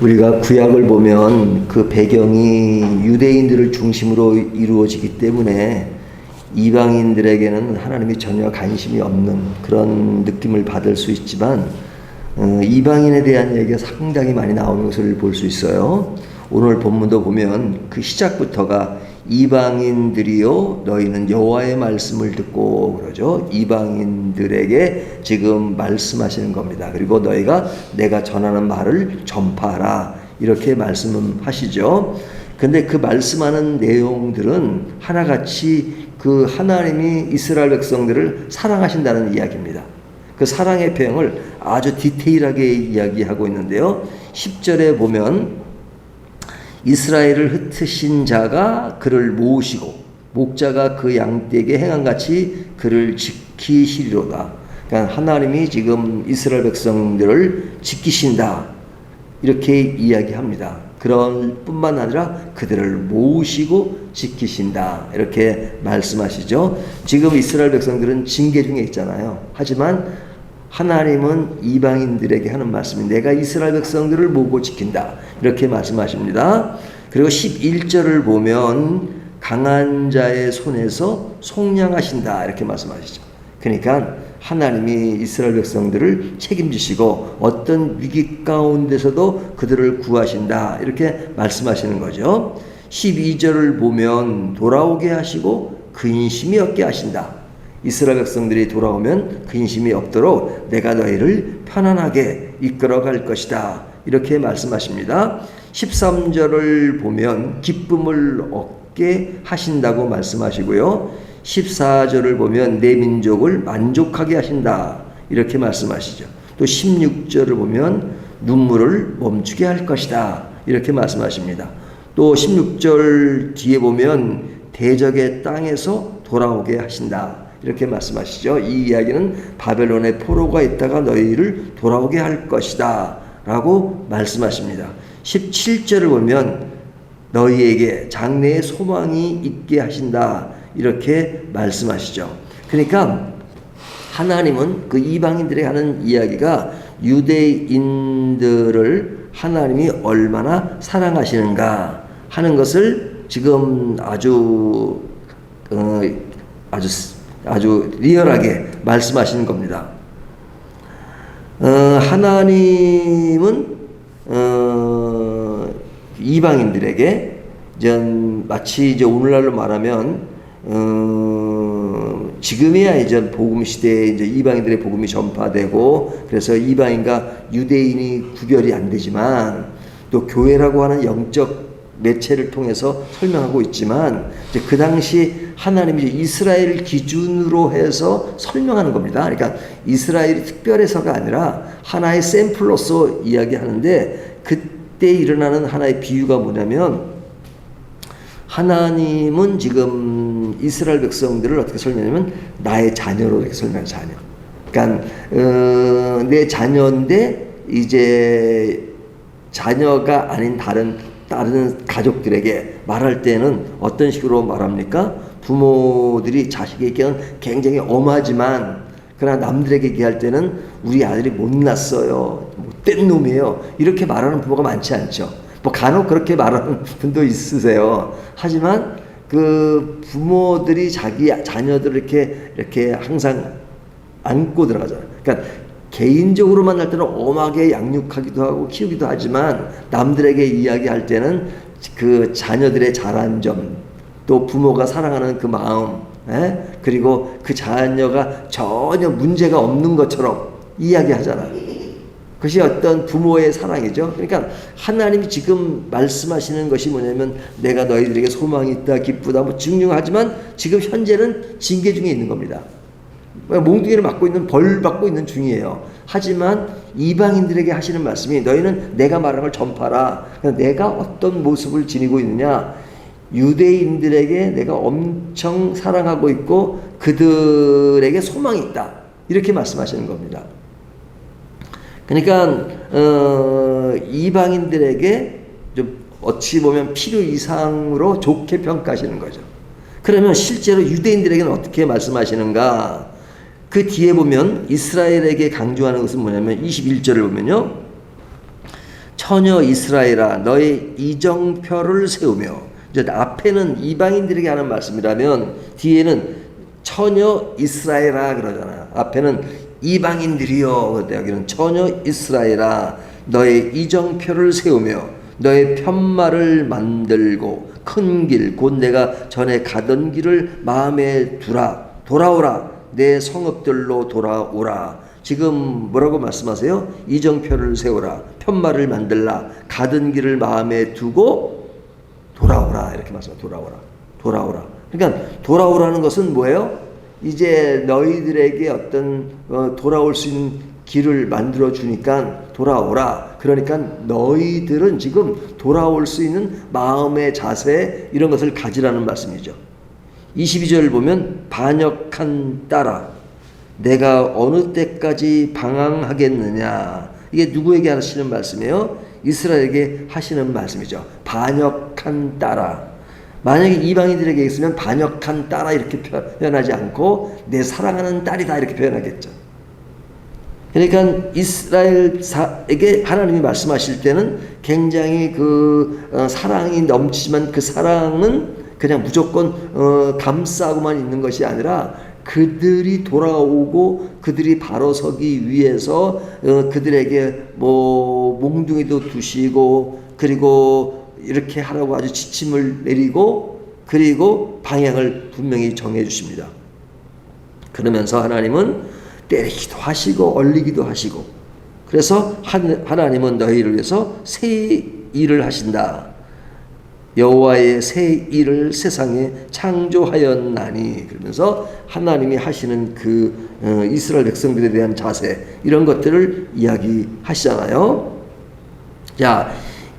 우리가 구약을 보면 그 배경이 유대인들을 중심으로 이루어지기 때문에 이방인들에게는 하나님이 전혀 관심이 없는 그런 느낌을 받을 수 있지만 어, 이방인에 대한 얘기가 상당히 많이 나오는 것을 볼 수 있어요. 오늘 본문도 보면 그 시작부터가 이방인들이요 너희는 여호와의 말씀을 듣고 그러죠. 이방인들에게 지금 말씀하시는 겁니다. 그리고 너희가 내가 전하는 말을 전파하라 이렇게 말씀하시죠. 근데 그 말씀하는 내용들은 하나같이 그 하나님이 이스라엘 백성들을 사랑하신다는 이야기입니다. 그 사랑의 표현을 아주 디테일하게 이야기하고 있는데요. 10절에 보면 이스라엘을 흩으신 자가 그를 모으시고 목자가 그 양떼에게 행한 같이 그를 지키시리로다. 그러니까 하나님이 지금 이스라엘 백성들을 지키신다. 이렇게 이야기합니다. 그런 뿐만 아니라 그들을 모으시고 지키신다. 이렇게 말씀하시죠. 지금 이스라엘 백성들은 징계 중에 있잖아요. 하지만 하나님은 이방인들에게 하는 말씀이 내가 이스라엘 백성들을 모으고 지킨다. 이렇게 말씀하십니다. 그리고 11절을 보면 강한 자의 손에서 속량하신다. 이렇게 말씀하시죠. 그러니까 하나님이 이스라엘 백성들을 책임지시고 어떤 위기 가운데서도 그들을 구하신다. 이렇게 말씀하시는 거죠. 12절을 보면 돌아오게 하시고 근심이 없게 하신다. 이스라엘 백성들이 돌아오면 근심이 없도록 내가 너희를 편안하게 이끌어 갈 것이다. 이렇게 말씀하십니다. 13절을 보면 기쁨을 얻게 하신다고 말씀하시고요. 14절을 보면 내 민족을 만족하게 하신다. 이렇게 말씀하시죠. 또 16절을 보면 눈물을 멈추게 할 것이다. 이렇게 말씀하십니다. 또 16절 뒤에 보면 대적의 땅에서 돌아오게 하신다. 이렇게 말씀하시죠. 이 이야기는 바벨론의 포로가 있다가 너희를 돌아오게 할 것이다. 라고 말씀하십니다. 17절을 보면 너희에게 장래의 소망이 있게 하신다. 이렇게 말씀하시죠. 그러니까 하나님은 그 이방인들이 하는 이야기가 유대인들을 하나님이 얼마나 사랑하시는가 하는 것을 지금 아주 어, 아주 아주 리얼하게 말씀하시는 겁니다. 어, 하나님은 어, 이방인들에게 전 마치 이제 오늘날로 말하면 어, 지금이야 이제 복음 시대에 이제 이방인들의 복음이 전파되고 그래서 이방인과 유대인이 구별이 안 되지만 또 교회라고 하는 영적 매체를 통해서 설명하고 있지만 이제 그 당시 하나님이 이스라엘 기준으로 해서 설명하는 겁니다. 그러니까 이스라엘이 특별해서가 아니라 하나의 샘플로서 이야기하는데 그때 일어나는 하나의 비유가 뭐냐면 하나님은 지금 이스라엘 백성들을 어떻게 설명하냐면 나의 자녀로 이렇게 설명해요. 자녀. 그러니까 어, 내 자녀인데 이제 자녀가 아닌 다른 다른 가족들에게 말할 때는 어떤 식으로 말합니까? 부모들이 자식에게는 굉장히 엄하지만 그러나 남들에게 얘기할 때는 우리 아들이 못났어요. 못된 놈이에요. 이렇게 말하는 부모가 많지 않죠. 뭐 간혹 그렇게 말하는 분도 있으세요. 하지만 그 부모들이 자기 자녀들을 이렇게 이렇게 항상 안고 들어가잖아요. 그러니까 개인적으로만 할 때는 엄하게 양육하기도 하고 키우기도 하지만 남들에게 이야기할 때는 그 자녀들의 잘한 점, 또 부모가 사랑하는 그 마음, 에? 그리고 그 자녀가 전혀 문제가 없는 것처럼 이야기하잖아요. 그것이 어떤 부모의 사랑이죠. 그러니까 하나님이 지금 말씀하시는 것이 뭐냐면 내가 너희들에게 소망이 있다, 기쁘다, 뭐 증명하지만 지금 현재는 징계 중에 있는 겁니다. 몽둥이를 맞고 있는 벌 받고 있는 중이에요. 하지만 이방인들에게 하시는 말씀이 너희는 내가 말한 걸 전파라. 내가 어떤 모습을 지니고 있느냐? 유대인들에게 내가 엄청 사랑하고 있고 그들에게 소망이 있다. 이렇게 말씀하시는 겁니다. 그러니까 어, 이방인들에게 좀 어찌 보면 필요 이상으로 좋게 평가하시는 거죠. 그러면 실제로 유대인들에게는 어떻게 말씀하시는가? 그 뒤에 보면 이스라엘에게 강조하는 것은 뭐냐면 21절을 보면요. 처녀 이스라엘아 너의 이정표를 세우며 이제 앞에는 이방인들에게 하는 말씀이라면 뒤에는 처녀 이스라엘아 그러잖아요. 앞에는 이방인들이요. 근데 여기는 처녀 이스라엘아 너의 이정표를 세우며 너의 편말을 만들고 큰 길 곧 내가 전에 가던 길을 마음에 두라 돌아오라 내 성읍들로 돌아오라 지금 뭐라고 말씀하세요? 이정표를 세우라 편말을 만들라 가던 길을 마음에 두고 돌아오라 이렇게 말씀 돌아오라 돌아오라 그러니까 돌아오라는 것은 뭐예요? 이제 너희들에게 어떤 어, 돌아올 수 있는 길을 만들어 주니까 돌아오라. 그러니까 너희들은 지금 돌아올 수 있는 마음의 자세 이런 것을 가지라는 말씀이죠. 22절 보면 반역한 딸아 내가 어느 때까지 방황하겠느냐 이게 누구에게 하시는 말씀이에요? 이스라엘에게 하시는 말씀이죠. 반역한 딸아 만약에 이방인들에게 있으면 반역한 딸아 이렇게 표현하지 않고 내 사랑하는 딸이다 이렇게 표현하겠죠. 그러니까 이스라엘에게 하나님이 말씀하실 때는 굉장히 그 어, 사랑이 넘치지만 그 사랑은 그냥 무조건 어, 감싸고만 있는 것이 아니라 그들이 돌아오고 그들이 바로 서기 위해서 어, 그들에게 뭐 몽둥이도 두시고 그리고 이렇게 하라고 아주 지침을 내리고 그리고 방향을 분명히 정해 주십니다. 그러면서 하나님은 때리기도 하시고 얼리기도 하시고 그래서 하나님은 너희를 위해서 새 일을 하신다. 여호와의 새 일을 세상에 창조하였나니 그러면서 하나님이 하시는 그 어, 이스라엘 백성들에 대한 자세 이런 것들을 이야기하시잖아요. 자,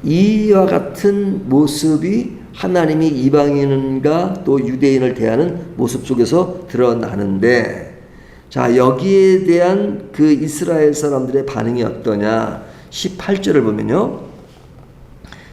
이와 같은 모습이 하나님이 이방인과 또 유대인을 대하는 모습 속에서 드러나는데 자, 여기에 대한 그 이스라엘 사람들의 반응이 어떠냐? 18절을 보면요.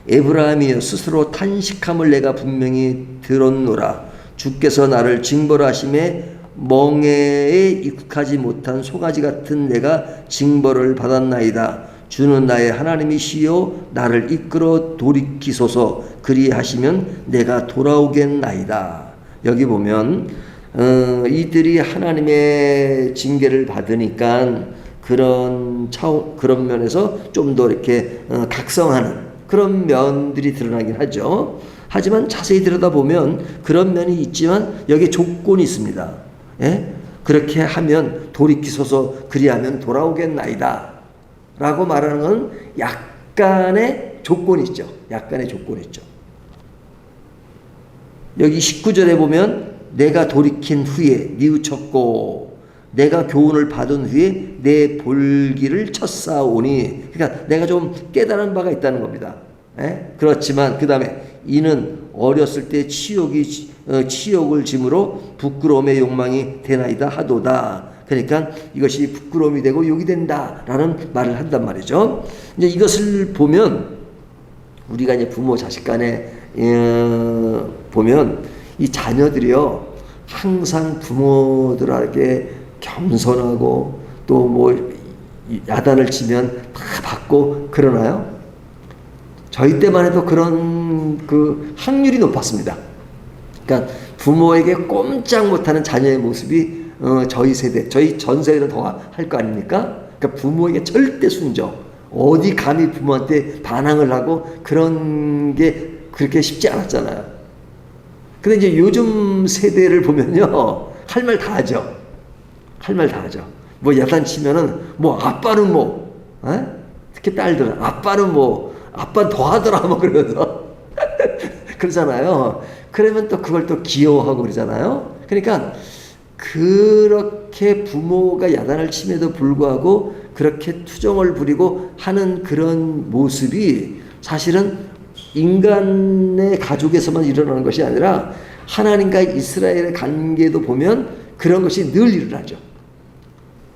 에브라임이 스스로 탄식함을 내가 분명히 들었노라. 주께서 나를 징벌하심에 멍에에 익숙하지 못한 소가지 같은 내가 징벌을 받았나이다. 주는 나의 하나님이시요 나를 이끌어 돌이키소서 그리하시면 내가 돌아오겠나이다. 여기 보면 어, 이들이 하나님의 징계를 받으니까 그런 차원, 그런 면에서 좀 더 이렇게 어, 각성하는 그런 면들이 드러나긴 하죠. 하지만 자세히 들여다보면 그런 면이 있지만 여기 조건이 있습니다. 예? 그렇게 하면 돌이키소서 그리하면 돌아오겠나이다. 라고 말하는 건 약간의 조건이 있죠. 약간의 조건이 있죠. 여기 19절에 보면 내가 돌이킨 후에 뉘우쳤고 내가 교훈을 받은 후에 내 볼기를 쳤사오니 그러니까 내가 좀 깨달은 바가 있다는 겁니다. 예? 그렇지만 그 다음에 이는 어렸을 때 치욕이 어, 치욕을 짐으로 부끄러움의 욕망이 되나이다 하도다. 그러니까 이것이 부끄러움이 되고 욕이 된다라는 말을 한단 말이죠. 이제 이것을 보면 우리가 이제 부모 자식 간에 어, 보면 이 자녀들이요 항상 부모들에게 겸손하고 또 뭐 야단을 치면 다 받고 그러나요? 저희 때만 해도 그런 그 확률이 높았습니다. 그러니까 부모에게 꼼짝 못하는 자녀의 모습이 어, 저희 세대, 저희 전 세대는 더 할 거 아닙니까? 그러니까 부모에게 절대 순종. 어디 감히 부모한테 반항을 하고 그런 게 그렇게 쉽지 않았잖아요. 근데 이제 요즘 세대를 보면요. 할 말 다 하죠. 할 말 다 하죠. 뭐 야단치면은 뭐 아빠는 뭐, 에? 특히 딸들은 아빠는 뭐, 아빠 더 하더라 뭐 그러면서. 그러잖아요. 그러면 또 그걸 또 귀여워하고 그러잖아요. 그러니까 그렇게 부모가 야단을 침에도 불구하고 그렇게 투정을 부리고 하는 그런 모습이 사실은 인간의 가족에서만 일어나는 것이 아니라 하나님과 이스라엘의 관계도 보면 그런 것이 늘 일어나죠.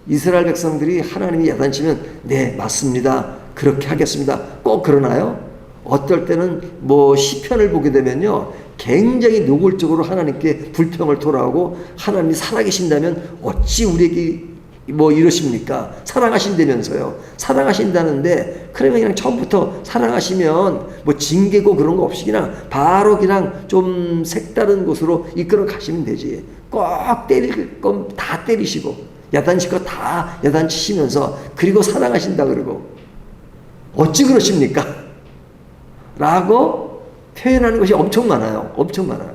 이스라엘 백성들이 하나님이 야단치면 네 맞습니다. 그렇게 하겠습니다. 꼭 그러나요? 어떨 때는 뭐 시편을 보게 되면요. 굉장히 노골적으로 하나님께 불평을 토로하고 하나님이 살아계신다면 어찌 우리에게 뭐 이러십니까? 사랑하신다면서요. 사랑하신다는데 그러면 그냥 처음부터 사랑하시면 뭐 징계고 그런 거 없이 그냥 바로 그냥 좀 색다른 곳으로 이끌어 가시면 되지. 꼭 때릴 건 다 때리시고 야단칠 거다 야단치시면서 그리고 사랑하신다 그러고 어찌 그러십니까? 라고 표현하는 것이 엄청 많아요. 엄청 많아요.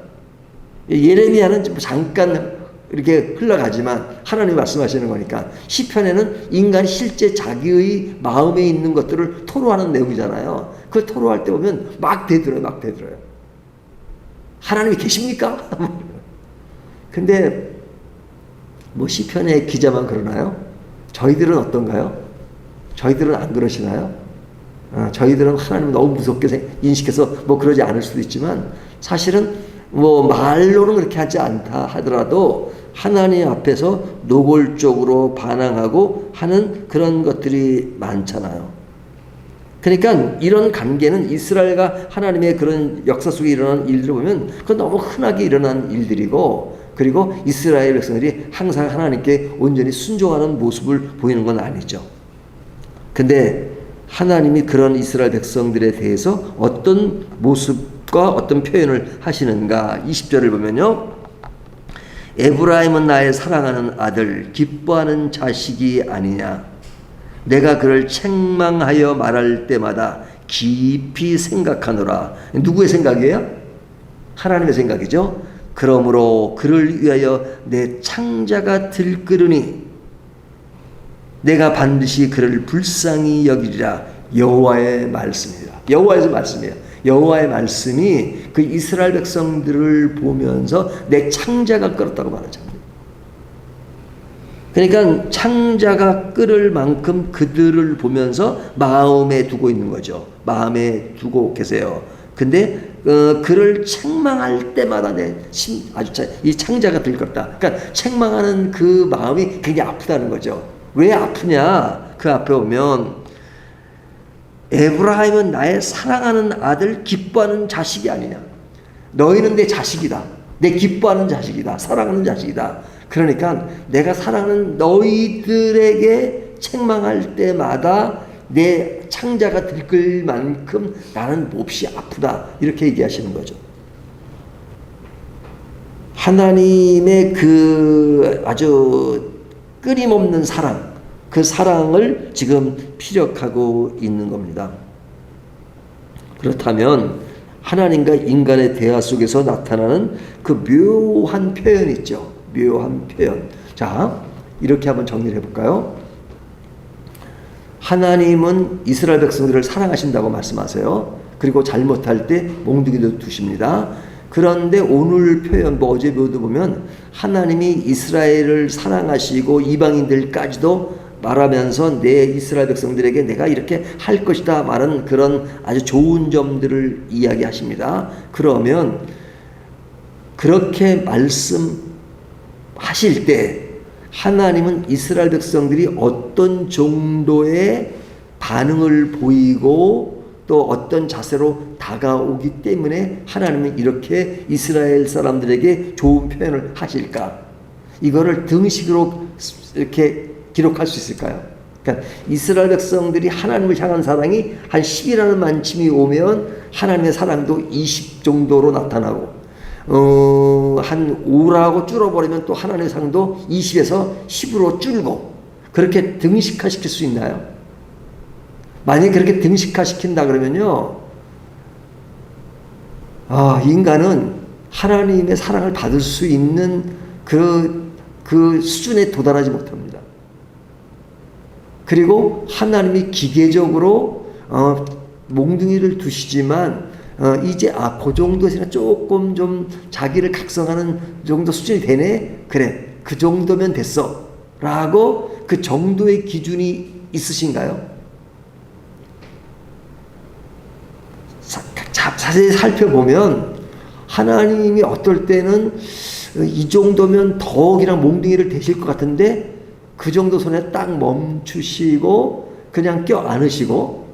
예레미야는 좀 잠깐 이렇게 흘러가지만 하나님 말씀하시는 거니까 시편에는 인간이 실제 자기의 마음에 있는 것들을 토로하는 내용이잖아요. 그 토로할 때 보면 막 대들어요, 막 대들어요. 하나님이 계십니까? 근데 뭐 시편의 기자만 그러나요? 저희들은 어떤가요? 저희들은 안 그러시나요? 아, 저희들은 하나님 너무 무섭게 인식해서 뭐 그러지 않을 수도 있지만 사실은 뭐 말로는 그렇게 하지 않다 하더라도 하나님 앞에서 노골적으로 반항하고 하는 그런 것들이 많잖아요. 그러니까 이런 관계는 이스라엘과 하나님의 그런 역사 속에 일어난 일들을 보면 그건 너무 흔하게 일어난 일들이고 그리고 이스라엘 백성들이 항상 하나님께 온전히 순종하는 모습을 보이는 건 아니죠. 근데 하나님이 그런 이스라엘 백성들에 대해서 어떤 모습 과 어떤 표현을 하시는가? 20절을 보면요. 에브라임은 나의 사랑하는 아들 기뻐하는 자식이 아니냐? 내가 그를 책망하여 말할 때마다 깊이 생각하노라. 누구의 생각이에요? 하나님의 생각이죠. 그러므로 그를 위하여 내 창자가 들끓으니 내가 반드시 그를 불쌍히 여기리라. 여호와의 말씀이다. 여호와의 말씀이에요 여호와의 말씀이 그 이스라엘 백성들을 보면서 내 창자가 끌었다고 말하죠. 그러니까 창자가 끌을 만큼 그들을 보면서 마음에 두고 있는 거죠. 마음에 두고 계세요. 근데 어, 그를 책망할 때마다 내 심, 아주 차, 이 창자가 들끓다. 그러니까 책망하는 그 마음이 굉장히 아프다는 거죠. 왜 아프냐? 그 앞에 오면 에브라임은 나의 사랑하는 아들 기뻐하는 자식이 아니냐. 너희는 내 자식이다. 내 기뻐하는 자식이다. 사랑하는 자식이다. 그러니까 내가 사랑하는 너희들에게 책망할 때마다 내 창자가 들끓 만큼 나는 몹시 아프다. 이렇게 얘기하시는 거죠. 하나님의 그 아주 끊임없는 사랑, 그 사랑을 지금 피력하고 있는 겁니다. 그렇다면 하나님과 인간의 대화 속에서 나타나는 그 묘한 표현 있죠. 묘한 표현. 자, 이렇게 한번 정리를 해볼까요? 하나님은 이스라엘 백성들을 사랑하신다고 말씀하세요. 그리고 잘못할 때 몽둥이도 두십니다. 그런데 오늘 표현, 뭐 어제 배우도 보면 하나님이 이스라엘을 사랑하시고 이방인들까지도 말하면서 내 이스라엘 백성들에게 내가 이렇게 할 것이다 말은 그런 아주 좋은 점들을 이야기하십니다. 그러면 그렇게 말씀하실 때 하나님은 이스라엘 백성들이 어떤 정도의 반응을 보이고 또 어떤 자세로 다가오기 때문에 하나님은 이렇게 이스라엘 사람들에게 좋은 표현을 하실까? 이거를 등식으로 이렇게 기록할 수 있을까요? 그러니까 이스라엘 백성들이 하나님을 향한 사랑이 한 10이라는 만침이 오면 하나님의 사랑도 20 정도로 나타나고 어, 한 5라고 줄어버리면 또 하나님의 사랑도 20에서 10으로 줄고 그렇게 등식화시킬 수 있나요? 만약에 그렇게 등식화시킨다 그러면요 아, 인간은 하나님의 사랑을 받을 수 있는 그, 그 수준에 도달하지 못합니다. 그리고 하나님이 기계적으로 어, 몽둥이를 두시지만 어, 이제 아, 그 정도에서 조금 좀 자기를 각성하는 정도 수준이 되네. 그래, 그 정도면 됐어. 라고 그 정도의 기준이 있으신가요? 자세히 살펴보면 하나님이 어떨 때는 이 정도면 더 그냥 몽둥이를 대실 것 같은데 그 정도 손에 딱 멈추시고 그냥 껴 안으시고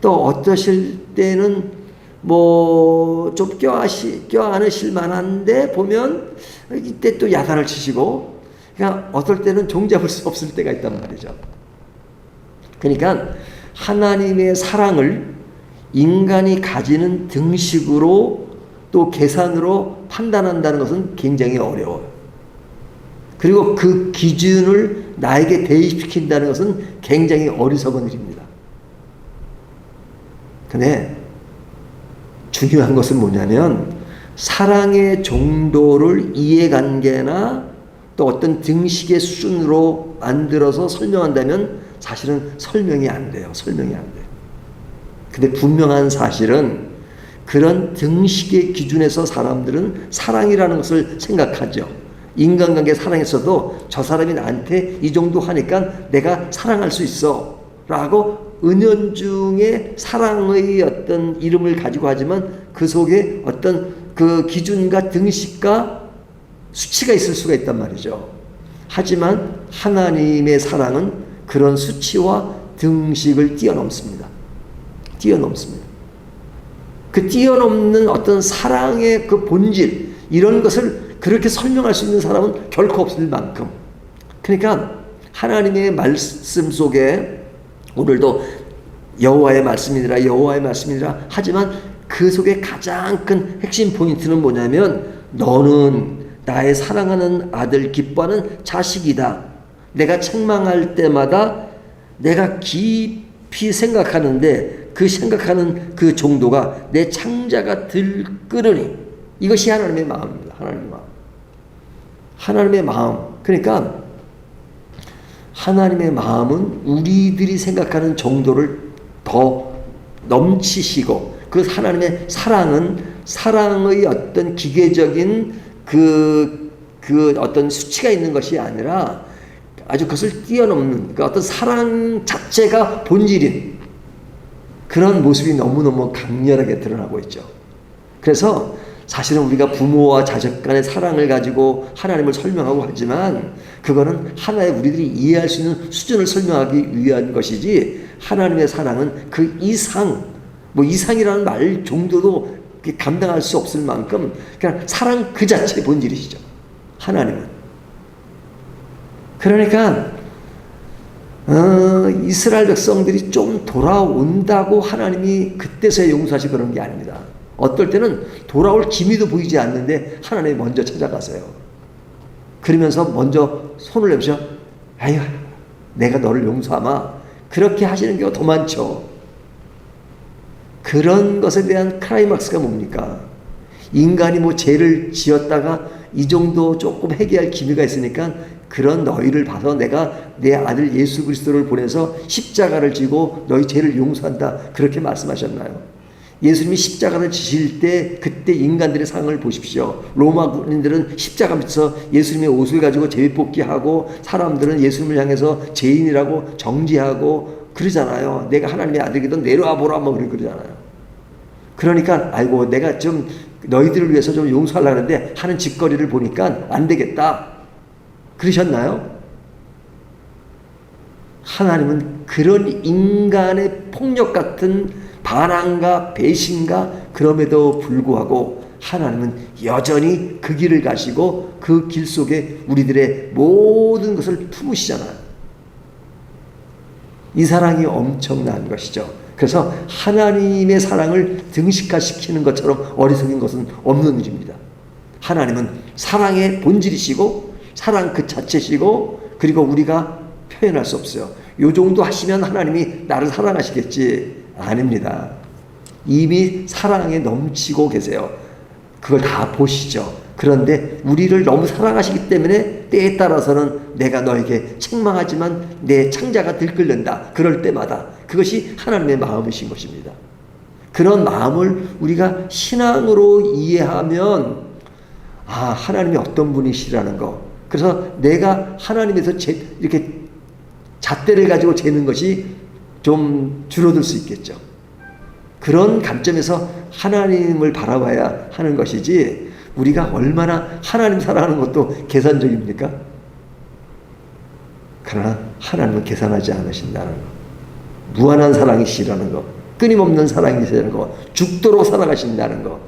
또 어떠실 때는 뭐 좀 껴안시 껴 만한데 보면 이때 또 야단을 치시고 그냥 어떨 때는 종잡을 수 없을 때가 있단 말이죠. 그러니까 하나님의 사랑을 인간이 가지는 등식으로 또 계산으로 판단한다는 것은 굉장히 어려워요. 그리고 그 기준을 나에게 대입시킨다는 것은 굉장히 어리석은 일입니다. 근데 중요한 것은 뭐냐면 사랑의 정도를 이해관계나 또 어떤 등식의 수준으로 만들어서 설명한다면 사실은 설명이 안 돼요. 설명이 안 돼요. 근데 분명한 사실은 그런 등식의 기준에서 사람들은 사랑이라는 것을 생각하죠. 인간관계 사랑에서도 저 사람이 나한테 이 정도 하니까 내가 사랑할 수 있어. 라고 은연중에 사랑의 어떤 이름을 가지고 하지만 그 속에 어떤 그 기준과 등식과 수치가 있을 수가 있단 말이죠. 하지만 하나님의 사랑은 그런 수치와 등식을 뛰어넘습니다. 뛰어넘습니다. 그 뛰어넘는 어떤 사랑의 그 본질, 이런 것을 그렇게 설명할 수 있는 사람은 결코 없을 만큼. 그러니까 하나님의 말씀 속에 오늘도 여호와의 말씀이니라 여호와의 말씀이니라 하지만 그 속에 가장 큰 핵심 포인트는 뭐냐면 너는 나의 사랑하는 아들 기뻐하는 자식이다. 내가 책망할 때마다 내가 깊이 생각하는데 그 생각하는 그 정도가 내 창자가 들끓으니 이것이 하나님의 마음입니다. 하나님의 마음. 하나님의 마음. 그러니까 하나님의 마음은 우리들이 생각하는 정도를 더 넘치시고 그 하나님의 사랑은 사랑의 어떤 기계적인 그, 그 어떤 수치가 있는 것이 아니라 아주 그것을 뛰어넘는 그 어떤 사랑 자체가 본질인 그런 모습이 너무너무 강렬하게 드러나고 있죠. 그래서 사실은 우리가 부모와 자식 간의 사랑을 가지고 하나님을 설명하고 하지만 그거는 하나의 우리들이 이해할 수 있는 수준을 설명하기 위한 것이지 하나님의 사랑은 그 이상 뭐 이상이라는 말 정도도 감당할 수 없을 만큼 그냥 사랑 그 자체 본질이시죠. 하나님은. 그러니까 어, 이스라엘 백성들이 좀 돌아온다고 하나님이 그때서야 용서하시 그런 게 아닙니다. 어떨 때는 돌아올 기미도 보이지 않는데 하나님이 먼저 찾아가세요. 그러면서 먼저 손을 내미셔 아유 내가 너를 용서하마 그렇게 하시는 경우가 더 많죠. 그런 것에 대한 크라이막스가 뭡니까? 인간이 뭐 죄를 지었다가 이 정도 조금 회개할 기미가 있으니까 그런 너희를 봐서 내가 내 아들 예수 그리스도를 보내서 십자가를 지고 너희 죄를 용서한다. 그렇게 말씀하셨나요? 예수님이 십자가를 지실 때 그때 인간들의 상을 보십시오. 로마 군인들은 십자가 밑에서 예수님의 옷을 가지고 제비 뽑기하고 사람들은 예수님을 향해서 죄인이라고 정지하고 그러잖아요. 내가 하나님의 아들이든 내려와 보라 뭐 그러잖아요. 그러니까 아이고 내가 좀 너희들을 위해서 좀 용서하려고 하는데 하는 짓거리를 보니까 안 되겠다. 그러셨나요? 하나님은 그런 인간의 폭력 같은 반항과 배신과 그럼에도 불구하고 하나님은 여전히 그 길을 가시고 그 길 속에 우리들의 모든 것을 품으시잖아요. 이 사랑이 엄청난 것이죠. 그래서 하나님의 사랑을 등식화시키는 것처럼 어리석인 것은 없는 일입니다. 하나님은 사랑의 본질이시고 사랑 그 자체시고 그리고 우리가 표현할 수 없어요. 요 정도 하시면 하나님이 나를 사랑하시겠지. 아닙니다. 이미 사랑에 넘치고 계세요. 그걸 다 보시죠. 그런데 우리를 너무 사랑하시기 때문에 때에 따라서는 내가 너에게 책망하지만 내 창자가 들끓는다. 그럴 때마다 그것이 하나님의 마음이신 것입니다. 그런 마음을 우리가 신앙으로 이해하면 아 하나님이 어떤 분이시라는 거. 그래서 내가 하나님에서 제, 이렇게 잣대를 가지고 재는 것이 좀 줄어들 수 있겠죠. 그런 관점에서 하나님을 바라봐야 하는 것이지 우리가 얼마나 하나님 사랑하는 것도 계산적입니까? 그러나 하나님은 계산하지 않으신다는 것. 무한한 사랑이시라는 것. 끊임없는 사랑이시라는 것. 죽도록 사랑하신다는 것.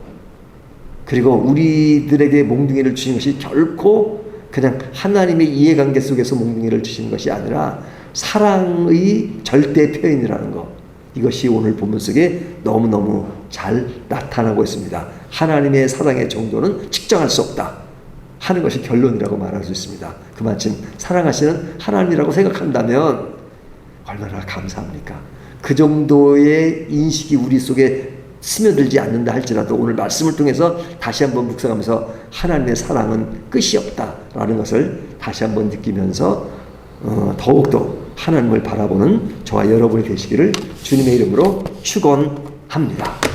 그리고 우리들에게 몽둥이를 주신 것이 결코 그냥 하나님의 이해관계 속에서 몽둥이를 주신 것이 아니라 사랑의 절대 표현이라는 것. 이것이 오늘 본문 속에 너무너무 잘 나타나고 있습니다. 하나님의 사랑의 정도는 측정할 수 없다. 하는 것이 결론이라고 말할 수 있습니다. 그만큼 사랑하시는 하나님이라고 생각한다면 얼마나 감사합니까? 그 정도의 인식이 우리 속에 스며들지 않는다 할지라도 오늘 말씀을 통해서 다시 한번 묵상하면서 하나님의 사랑은 끝이 없다라는 것을 다시 한번 느끼면서 어, 더욱더 하나님을 바라보는 저와 여러분이 되시기를 주님의 이름으로 축원합니다.